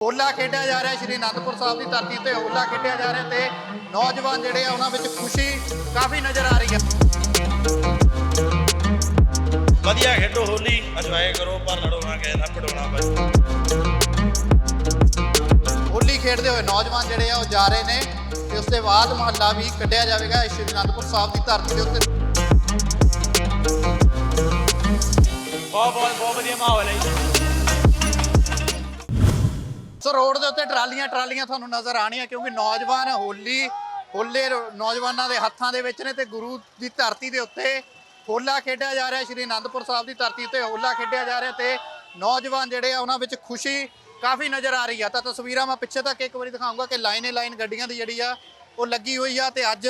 ਹੋਲਾ ਖੇਡਿਆ ਜਾ ਰਿਹਾ ਸ਼੍ਰੀ ਅਨੰਦਪੁਰ ਸਾਹਿਬ ਦੀ ਧਰਤੀ ਤੇ ਹੋਲਾ ਖੇਡਿਆ ਜਾ ਰਿਹਾ ਤੇ ਨੌਜਵਾਨ ਜਿਹੜੇ ਆ ਉਹਨਾਂ ਵਿੱਚ ਖੁਸ਼ੀ ਕਾਫੀ ਨਜ਼ਰ ਆ ਰਹੀ ਹੈ। ਵਧੀਆ ਖੇਡੋ ਹੋਲੀ ਇੰਜੋਏ ਕਰੋ ਪਰ ਲੜੋ ਨਾ ਕਿਸੇ ਨਾਲ ਪੜਾਉਣਾ ਬਸ। ਹੋਲੀ ਖੇਡਦੇ ਹੋਏ ਨੌਜਵਾਨ ਜਿਹੜੇ ਆ ਉਹ ਜਾ ਰਹੇ ਨੇ ਤੇ ਉਸ ਦੇ ਬਾਅਦ ਮਹੱਲਾ ਵੀ ਕੱਢਿਆ ਜਾਵੇਗਾ ਸ਼੍ਰੀ ਅਨੰਦਪੁਰ ਸਾਹਿਬ ਦੀ ਧਰਤੀ ਦੇ ਉੱਤੇ। ਬਹੁਤ ਬਹੁਤ ਬਹੁਤ ਵਧੀਆ ਮਾਹੌਲ ਹੈ ਜੀ। ਸੋ ਰੋਡ ਦੇ ਉੱਤੇ ਟਰਾਲੀਆਂ ਟਰਾਲੀਆਂ ਤੁਹਾਨੂੰ ਨਜ਼ਰ ਆਣੀਆਂ ਕਿਉਂਕਿ ਨੌਜਵਾਨ ਹੋਲੀ, ਹੋਲੇ ਰ- ਨੌਜਵਾਨਾਂ ਦੇ ਹੱਥਾਂ ਦੇ ਵਿੱਚ ਨੇ ਤੇ ਗੁਰੂ ਦੀ ਧਰਤੀ ਦੇ ਉੱਤੇ ਹੋਲਾ ਖੇਡਿਆ ਜਾ ਰਿਹਾ, ਸ਼੍ਰੀ ਅਨੰਦਪੁਰ ਸਾਹਿਬ ਦੀ ਧਰਤੀ ਤੇ ਹੋਲਾ ਖੇਡਿਆ ਜਾ ਰਿਹਾ ਤੇ ਨੌਜਵਾਨ ਜਿਹੜੇ ਆ ਉਹਨਾਂ ਵਿੱਚ ਖੁਸ਼ੀ ਕਾਫੀ ਨਜ਼ਰ ਆ ਰਹੀ ਆ। ਤਾਂ ਤਸਵੀਰਾਂ ਮੈਂ ਪਿੱਛੇ ਤੱਕ ਇੱਕ ਵਾਰੀ ਦਿਖਾਉਂਗਾ ਕਿ ਲਾਈਨੇ ਲਾਈਨ ਗੱਡੀਆਂ ਦੀ ਜਿਹੜੀ ਆ, ਉਹ ਲੱਗੀ ਹੋਈ ਆ ਤੇ ਅੱਜ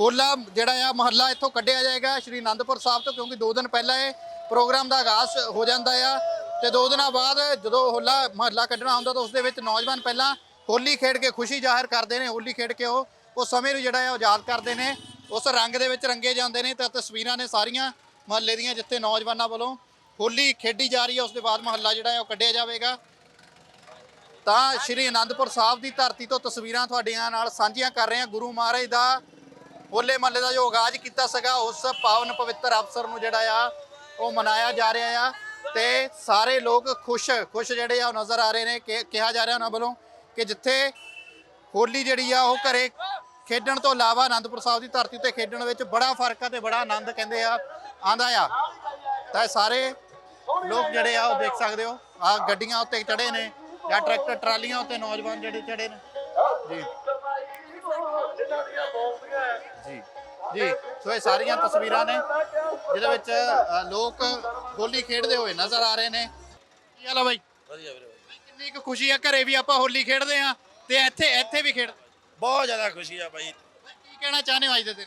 ਹੋਲਾ ਜਿਹੜਾ ਆ, ਮਹੱਲਾ ਇੱਥੋਂ ਕੱਢਿਆ ਜਾਏਗਾ ਸ਼੍ਰੀ ਅਨੰਦਪੁਰ ਸਾਹਿਬ ਤੋਂ ਕਿਉਂਕਿ 2 ਦਿਨ ਪਹਿਲਾਂ ਇਹ ਪ੍ਰੋਗਰਾਮ ਦਾ ਆਗਾਜ਼ ਹੋ ਜਾਂਦਾ ਆ। ਤੇ ਦੋ ਦਿਨਾਂ ਬਾਅਦ ਜਦੋਂ ਹੋਲਾ ਮਹੱਲਾ ਕੱਢਣਾ ਹੁੰਦਾ ਤਾਂ ਉਸ ਦੇ ਵਿੱਚ ਨੌਜਵਾਨ ਪਹਿਲਾਂ ਹੋਲੀ ਖੇਡ ਕੇ ਖੁਸ਼ੀ ਜ਼ਾਹਿਰ ਕਰਦੇ ਨੇ, ਹੋਲੀ ਖੇਡ ਕੇ ਉਹ ਉਹ ਸਮੇਂ ਨੂੰ ਜਿਹੜਾ ਹੈ ਉਹ ਯਾਦ ਕਰਦੇ ਨੇ। ਉਸ ਰੰਗ ਦੇ ਵਿੱਚ ਰੰਗੇ ਜਾਂਦੇ ਨੇ ਤਾਂ ਤਸਵੀਰਾਂ ਨੇ ਸਾਰੀਆਂ ਮਹੱਲੇ ਦੀਆਂ ਜਿੱਥੇ ਨੌਜਵਾਨਾਂ ਵੱਲੋਂ ਹੋਲੀ ਖੇਡੀ ਜਾ ਰਹੀ ਹੈ ਉਸ ਦੇ ਬਾਅਦ ਮਹੱਲਾ ਜਿਹੜਾ ਹੈ ਉਹ ਕੱਢਿਆ ਜਾਵੇਗਾ। ਤਾਂ ਸ਼੍ਰੀ ਅਨੰਦਪੁਰ ਸਾਹਿਬ ਦੀ ਧਰਤੀ ਤੋਂ ਤਸਵੀਰਾਂ ਤੁਹਾਡੀਆਂ ਨਾਲ ਸਾਂਝੀਆਂ ਕਰ ਰਹੇ ਹਾਂ। ਗੁਰੂ ਮਹਾਰਾਜ ਦਾ ਹੋਲੇ ਮਹੱਲੇ ਦਾ ਜੋ ਆਗਾਜ਼ ਕੀਤਾ ਸੀਗਾ, ਉਸ ਪਾਵਨ ਪਵਿੱਤਰ ਅਵਸਰ ਨੂੰ ਜਿਹੜਾ ਆ, ਉਹ ਮਨਾਇਆ ਜਾ ਰਿਹਾ ਆ। ਤੇ ਸਾਰੇ ਲੋਕ ਖੁਸ਼ ਖੁਸ਼ ਜਿਹੜੇ ਆ ਉਹ ਨਜ਼ਰ ਆ ਰਹੇ ਨੇ, ਕਿ ਕਿਹਾ ਜਾ ਰਿਹਾ ਉਹਨਾਂ ਵੱਲੋਂ ਕਿ ਜਿੱਥੇ ਹੋਲੀ ਜਿਹੜੀ ਆ ਉਹ ਘਰੇ ਖੇਡਣ ਤੋਂ ਇਲਾਵਾ ਅਨੰਦਪੁਰ ਸਾਹਿਬ ਦੀ ਧਰਤੀ ਉੱਤੇ ਖੇਡਣ ਵਿੱਚ ਬੜਾ ਫ਼ਰਕ ਆ ਤੇ ਬੜਾ ਆਨੰਦ ਕਹਿੰਦੇ ਆ ਆਂਦਾ ਆ। ਤਾਂ ਇਹ ਸਾਰੇ ਲੋਕ ਜਿਹੜੇ ਆ ਉਹ ਦੇਖ ਸਕਦੇ ਹੋ ਆ ਗੱਡੀਆਂ ਉੱਤੇ ਚੜੇ ਨੇ ਜਾਂ ਟਰੈਕਟਰ, ਟਰਾਲੀਆਂ ਉੱਤੇ ਨੌਜਵਾਨ ਜਿਹੜੇ ਚੜੇ ਨੇ। ਜੀ। ਜੀ। ਜੀ, ਸੋ ਇਹ ਸਾਰੀਆਂ ਤਸਵੀਰਾਂ ਨੇ। ਜਿਹਦੇ ਵਿੱਚ ਅ, ਲੋਕ ਹੋਲੀ ਖੇਡਦੇ ਹੋਏ ਨਜ਼ਰ ਆ ਰਹੇ ਨੇ। ਕੀ ਹਾਲ ਆ ਬਾਈ? ਵਧੀਆ ਵੀਰੇ ਕਿੰਨੀ ਕੁ ਖੁਸ਼ੀ ਆ ਘਰੇ ਵੀ ਆਪਾਂ ਹੋਲੀ ਖੇਡਦੇ ਆ ਤੇ ਇੱਥੇ ਇੱਥੇ ਵੀ ਖੇਡਦੇ ਬਹੁਤ ਜ਼ਿਆਦਾ ਖੁਸ਼ੀ ਆ ਬਾਈ। ਕੀ ਕਹਿਣਾ ਚਾਹੁੰਦੇ ਹੋ ਅੱਜ ਦੇ ਦਿਨ?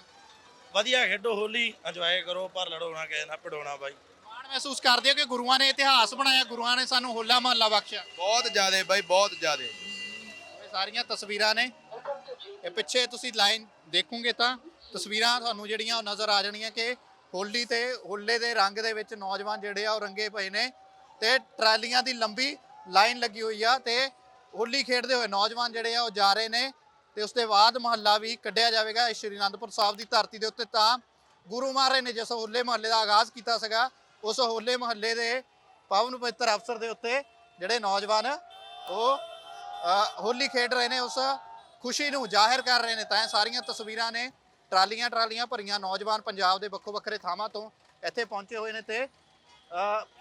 ਵਧੀਆ ਖੇਡੋ ਹੋਲੀ ਇੰਜੋਏ ਕਰੋ ਪਰ ਲੜੋ ਨਾ ਕਿਸੇ ਨਾਲ ਬਾਈ। ਮਾਣ ਮਹਿਸੂਸ ਕਰਦੇ ਹੋ ਕਿ ਗੁਰੂਆਂ ਨੇ ਇਤਿਹਾਸ ਬਣਾਇਆ ਗੁਰੂਆਂ ਨੇ ਸਾਨੂੰ ਹੋਲਾ ਮਹੱਲਾ ਬਖਸ਼ਿਆ? ਬਹੁਤ ਜ਼ਿਆਦੇ ਬਾਈ ਬਹੁਤ ਜ਼ਿਆਦੇ। ਇਹ ਸਾਰੀਆਂ ਤਸਵੀਰਾਂ ਨੇ। ਇਹ ਪਿੱਛੇ ਤੁਸੀਂ ਲਾਈਨ ਦੇਖੋਗੇ ਤਾਂ ਤਸਵੀਰਾਂ ਤੁਹਾਨੂੰ ਜਿਹੜੀਆਂ ਉਹ ਨਜ਼ਰ ਆ ਜਾਣੀਆਂ ਕਿ ਹੋਲੀ ਤੇ, ਹੋਲੇ ਦੇ ਰੰਗ ਦੇ ਵਿੱਚ ਨੌਜਵਾਨ ਜਿਹੜੇ ਆ ਉਹ ਰੰਗੇ ਪਏ ਨੇ ਤੇ ਟਰਾਲੀਆਂ ਦੀ ਲੰਬੀ ਲਾਈਨ ਲੱਗੀ ਹੋਈ ਆ ਤੇ ਹੋਲੀ ਖੇਡਦੇ ਹੋਏ ਨੌਜਵਾਨ ਜਿਹੜੇ ਆ ਉਹ ਜਾ ਰਹੇ ਨੇ ਤੇ ਉਸ ਤੋਂ ਬਾਅਦ ਮਹੱਲਾ ਵੀ ਕੱਢਿਆ ਜਾਵੇਗਾ ਸ਼੍ਰੀ ਅਨੰਦਪੁਰ ਸਾਹਿਬ ਦੀ ਧਰਤੀ ਦੇ ਉੱਤੇ ਤਾਂ ਗੁਰੂ ਮਹਾਰਾਜ ਨੇ ਜਿਸ ਹੋਲੇ ਮਹੱਲੇ ਦਾ ਆਗਾਜ਼ ਕੀਤਾ ਸੀਗਾ, ਉਸ ਹੋਲੇ ਮਹੱਲੇ ਦੇ ਪਾਵਨ ਪਵਿੱਤਰ ਅਵਸਰ ਦੇ ਉੱਤੇ ਜਿਹੜੇ ਨੌਜਵਾਨ ਉਹ ਹੋਲੀ ਖੇਡ ਰਹੇ ਨੇ, ਉਸ ਖੁਸ਼ੀ ਨੂੰ ਜ਼ਾਹਿਰ ਕਰ ਰਹੇ ਨੇ, ਤਾਂ ਇਹ ਸਾਰੀਆਂ ਤਸਵੀਰਾਂ ਨੇ ਟਰਾਲੀਆਂ ਟਰਾਲੀਆਂ ਭਰੀਆਂ ਨੌਜਵਾਨ ਪੰਜਾਬ ਦੇ ਵੱਖੋ ਵੱਖਰੇ ਥਾਵਾਂ ਤੋਂ ਇੱਥੇ ਪਹੁੰਚੇ ਹੋਏ ਨੇ ਤੇ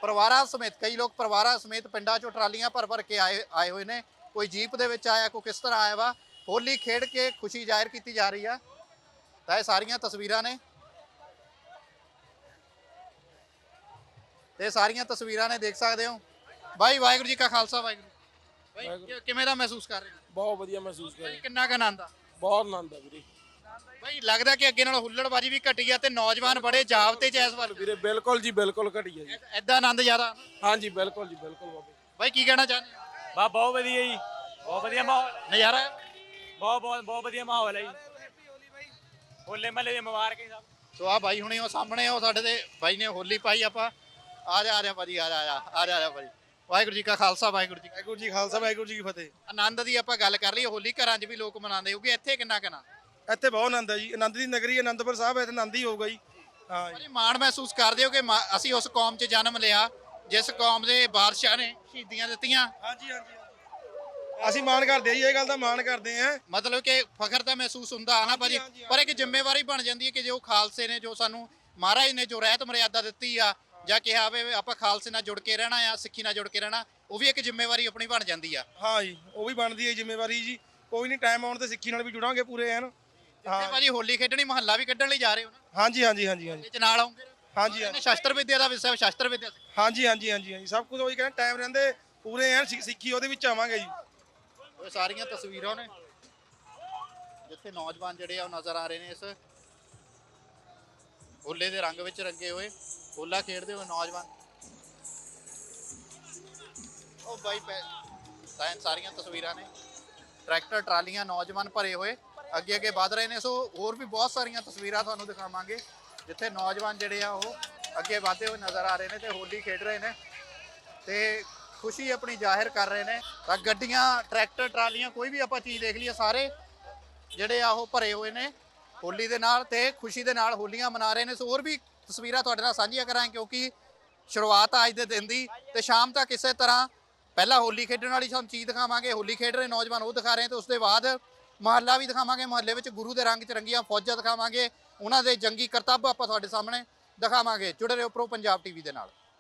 ਪਰਿਵਾਰਾਂ ਸਮੇਤ ਕਈ ਲੋਕ ਪਰਿਵਾਰਾਂ ਸਮੇਤ ਪਿੰਡਾਂ ਚੋਂ ਟਰਾਲੀਆਂ ਭਰ ਭਰ ਕੇ ਆਏ ਆਏ ਹੋਏ ਨੇ। ਕੋਈ ਜੀਪ ਦੇ ਵਿੱਚ ਆਇਆ ਕੋਈ ਕਿਸ ਤਰ੍ਹਾਂ ਆਇਆ ਵਾ? ਹੋਲੀ ਖੇਡ ਕੇ ਖੁਸ਼ੀ ਜ਼ਾਹਿਰ ਕੀਤੀ ਜਾ ਰਹੀ ਆ। ਤਾਂ ਇਹ ਸਾਰੀਆਂ ਤਸਵੀਰਾਂ ਨੇ। ਤੇ ਸਾਰੀਆਂ ਤਸਵੀਰਾਂ ਨੇ ਦੇਖ ਸਕਦੇ ਹੋ। ਬਾਈ ਵਾਹਿਗੁਰੂ ਜੀ ਕਾ ਖਾਲਸਾ ਵਾਹਿਗੁਰੂ ਬਾਈ ਕਿਵੇਂ ਦਾ ਮਹਿਸੂਸ ਕਰ ਰਹੇ ਹੋ? ਬਹੁਤ ਵਧੀਆ ਮਹਿਸੂਸ ਕਰ ਬਾਈ ਕਿੰਨਾ ਕੁ ਆਨੰਦ ਆ? ਬਹੁਤ ਆਨੰਦ ਆ ਵੀਰੇ। ਬਾਈ ਲੱਗਦਾ ਕਿ ਅੱਗੇ ਨਾਲ ਹੁੱਲੜਬਾਜੀ ਵੀ ਘਟੀ ਆ ਤੇ ਨੌਜਵਾਨ ਬੜੇ ਜਾਬਤੇ ਚ ਇਸ ਵੱਲ। ਵੀਰੇ ਬਿਲਕੁਲ ਜੀ ਬਿਲਕੁਲ ਘਟੀਆ ਜੀ। ਐਦਾਂ ਆਨੰਦ ਜ਼ਿਆਦਾ? ਹਾਂਜੀ ਬਿਲਕੁਲ ਜੀ ਬਿਲਕੁਲ ਬਾਬੇ। ਬਾਈ ਕੀ ਕਹਿਣਾ ਚਾਹੁੰਦੇ ਹੋ? ਬਾ ਬਹੁਤ ਵਧੀਆ ਜੀ। ਬਹੁਤ ਵਧੀਆ ਮਾਹੌਲ ਨਜ਼ਾਰਾ? ਹੈ? ਬਹੁਤ ਬਹੁਤ ਬਹੁਤ ਵਧੀਆ ਮਾਹੌਲ ਹੈ ਜੀ। ਹੋਲੇ ਮਹੱਲੇ ਦੇ ਮੁਬਾਰਕ ਹੈ ਸਭ। ਸੋ ਆ ਬਾਈ ਹੁਣੇ ਉਹ ਸਾਹਮਣੇ ਉਹ ਸਾਡੇ ਦੇ ਬਾਈ ਨੇ ਹੋਲੀ ਪਾਈ ਆਪਾਂ ਆ ਜਾ ਆ ਜਾ ਭਾਜੀ ਆ ਜਾ ਆ ਜਾ ਆ ਜਾ ਆ ਜਾ ਭਾਜੀ। ਵਾਹਿਗੁਰੂ ਜੀ ਕਾ ਖਾਲਸਾ ਵਾਹਿਗੁਰੂ ਜੀ ਕੀ ਵਾਹਿਗੁਰੂ ਜੀ ਖਾਲਸਾ ਵਾਹਿਗੁਰੂ ਜੀ ਕੀ ਫਤਿਹ। ਫਤਿਹ। ਆਨੰਦ ਦੀ ਆਪਾਂ ਗੱਲ ਕਰ ਲਈ ਹੋਲੀ ਘਰਾਂ 'ਚ ਵੀ ਲੋਕ ਮਨਾਉਂਦੇ ਹੋਗੇ ਇੱਥੇ ਕਿੰਨਾ ਕਨਾ ਇੱਥੇ ਬਹੁਤ ਆਨੰਦ ਹੈ ਜੀ। ਆਨੰਦ ਦੀ ਨਗਰੀ ਆਨੰਦਪੁਰ ਸਾਹਿਬ ਹੈ ਤੇ ਆਨੰਦ ਹੀ ਹੋਊਗਾ ਜੀ। ਹਾਂ ਜੀ। ਭਾਜੀ ਮਾਣ ਮਹਿਸੂਸ ਕਰਦੇ ਹੋ ਕਿ ਮਾ- ਅਸੀਂ ਉਸ ਕੌਮ 'ਚ ਜਨਮ ਲਿਆ ਜਿਸ ਕੌਮ ਦੇ ਬਾਦਸ਼ਾਹ ਨੇ ਸ਼ਹੀਦੀਆਂ ਦਿੱਤੀਆਂ। ਹਾਂਜੀ ਹਾਂਜੀ ਅਸੀਂ ਮਾਣ ਕਰਦੇ ਹਾਂ ਜੀ ਇਹ ਗੱਲ ਦਾ ਮਾਣ ਕਰਦੇ ਹਾਂ ਮਤਲਬ ਕਿ ਫਖਰ ਤਾਂ ਮਹਿਸੂਸ ਹੁੰਦਾ ਆ ਨਾ ਭਾਜੀ ਹਾਂਜੀ, ਪਰ ਇੱਕ ਜ਼ਿੰਮੇਵਾਰੀ ਬਣ ਜਾਂਦੀ ਹੈ ਕਿ ਜੋ ਖਾਲਸੇ ਨੇ ਜੋ ਸਾਨੂੰ ਮਹਾਰਾਜ ਨੇ ਜੋ ਰਹਿਤ ਮਰਿਆਦਾ ਦਿੱਤੀ ਆ ਜਾਂ ਕਿਹਾ ਵੇ ਆਪਾਂ ਖਾਲਸੇ ਨਾਲ ਜੁੜ ਕੇ ਰਹਿਣਾ ਆ ਸਿੱਖੀ ਨਾਲ ਜੁੜ ਕੇ ਰਹਿਣਾ ਉਹ ਵੀ ਇੱਕ ਜ਼ਿੰਮੇਵਾਰੀ ਆਪਣੀ ਬਣ ਜਾਂਦੀ ਆ। ਹਾਂ ਜੀ ਉਹ ਵੀ ਬਣਦੀ ਹੈ ਜ਼ਿੰਮੇਵਾਰੀ ਜੀ। ਕੋਈ ਨਹੀਂ ਟਾਈਮ ਆਉਣ ਤੇ ਸਿੱਖੀ ਨਾਲ ਵੀ ਜੁੜਾਂਗੇ ਪੂਰੇ ਐਨ ਹਾਂ। ਭਾਜੀ ਹੋਲੀ ਖੇਡਣੀ ਮਹੱਲਾ ਵੀ ਕੱਢਣ ਲਈ ਜਾ ਰਹੇ ਹੋ ਨਾ? ਹਾਂਜੀ ਹਾਂਜੀ ਹਾਂਜੀ ਹਾਂਜੀ। ਇਹ ਚ ਨਾਲ ਆਉਂਗੇ ਹਾਂਜੀ ਇਹਨੇ ਸ਼ਸਤਰ ਵਿਦਿਆ ਦਾ ਵਿਸ਼ਾ ਸ਼ਸਤਰ ਵਿਦਿਆ ਹਾਂਜੀ ਹਾਂਜੀ ਹਾਂਜੀ ਹਾਂਜੀ। ਸਭ ਕੁਝ ਉਹੀ ਕਹਿੰਦੇ ਟਾਈਮ ਰਹਿੰਦੇ ਪੂਰੇ ਐਨ ਸਿ- ਸਿੱਖੀ ਉਹਦੇ ਵਿੱਚ ਆਵਾਂਗੇ ਜੀ। ਉਹ ਸਾਰੀਆਂ ਤਸਵੀਰਾਂ ਨੇ। ਜਿੱਥੇ ਨੌਜਵਾਨ ਜਿਹੜੇ ਆ ਉਹ ਨਜ਼ਰ ਆ ਰਹੇ ਨੇ ਇਸ ਹੋਲੇ ਦੇ ਰੰਗ ਵਿੱਚ ਰੰਗੇ ਹੋਏ। ਹੋਲਾ ਖੇਡਦੇ ਹੋਏ ਨੌਜਵਾਨ। ਉਹ ਬਾਈ ਪੈ ਸਾਰੀਆਂ ਤਸਵੀਰਾਂ ਨੇ। ਟਰੈਕਟਰ ਟਰਾਲੀਆਂ ਨੌਜਵਾਨ ਭਰੇ ਹੋਏ। ਅੱਗੇ ਅੱਗੇ ਵਧ ਰਹੇ ਨੇ, ਸੋ ਹੋਰ ਵੀ ਬਹੁਤ ਸਾਰੀਆਂ ਤਸਵੀਰਾਂ ਤੁਹਾਨੂੰ ਦਿਖਾਵਾਂਗੇ, ਜਿੱਥੇ ਨੌਜਵਾਨ ਜਿਹੜੇ ਆ ਉਹ ਅੱਗੇ ਵਧਦੇ ਹੋਏ ਨਜ਼ਰ ਆ ਰਹੇ ਨੇ ਤੇ ਹੋਲੀ ਖੇਡ ਰਹੇ ਨੇ ਤੇ ਖੁਸ਼ੀ ਆਪਣੀ ਜ਼ਾਹਿਰ ਕਰ ਰਹੇ ਨੇ। ਤਾਂ ਗੱਡੀਆਂ, ਟਰੈਕਟਰ, ਟਰਾਲੀਆਂ, ਕੋਈ ਵੀ ਆਪਾਂ ਚੀਜ਼ ਦੇਖ ਲਈਏ, ਸਾਰੇ ਜਿਹੜੇ ਆ ਉਹ ਭਰੇ ਹੋਏ ਨੇ ਹੋਲੀ ਦੇ ਨਾਲ ਤੇ ਖੁਸ਼ੀ ਦੇ ਨਾਲ ਹੋਲੀਆਂ ਮਨਾ ਰਹੇ ਨੇ। ਸੋ ਹੋਰ ਵੀ ਤਸਵੀਰਾਂ ਤੁਹਾਡੇ ਨਾਲ ਸਾਂਝੀਆਂ ਕਰਾਂਗੇ ਕਿਉਂਕਿ ਸ਼ੁਰੂਆਤ ਅੱਜ ਦੇ ਦਿਨ ਦੀ ਤੇ ਸ਼ਾਮ ਤੱਕ ਇਸੇ ਤਰ੍ਹਾਂ ਪਹਿਲਾਂ ਹੋਲੀ ਖੇਡਣ ਵਾਲੀ ਸਾਨੂੰ ਚੀਜ਼ ਦਿਖਾਵਾਂਗੇ, ਹੋਲੀ ਖੇਡ ਰਹੇ ਨੌਜਵਾਨ ਉਹ ਦਿਖਾ ਰਹੇ ਤੇ ਉਸ ਦੇ ਬਾਅਦ ਮਹੱਲਾ ਵੀ ਦਿਖਾਵਾਂਗੇ, ਮਹੱਲੇ ਵਿੱਚ ਗੁਰੂ ਦੇ ਰੰਗ ਚ ਰੰਗੀਆਂ ਫੌਜਾਂ ਦਿਖਾਵਾਂਗੇ, ਉਹਨਾਂ ਦੇ ਜੰਗੀ ਕਰਤੱਵ ਆਪਾਂ ਤੁਹਾਡੇ ਸਾਹਮਣੇ ਦਿਖਾਵਾਂਗੇ। ਜੁੜੇ ਰਹੋ ਪ੍ਰੋ ਪੰਜਾਬ ਟੀਵੀ ਦੇ ਨਾਲ।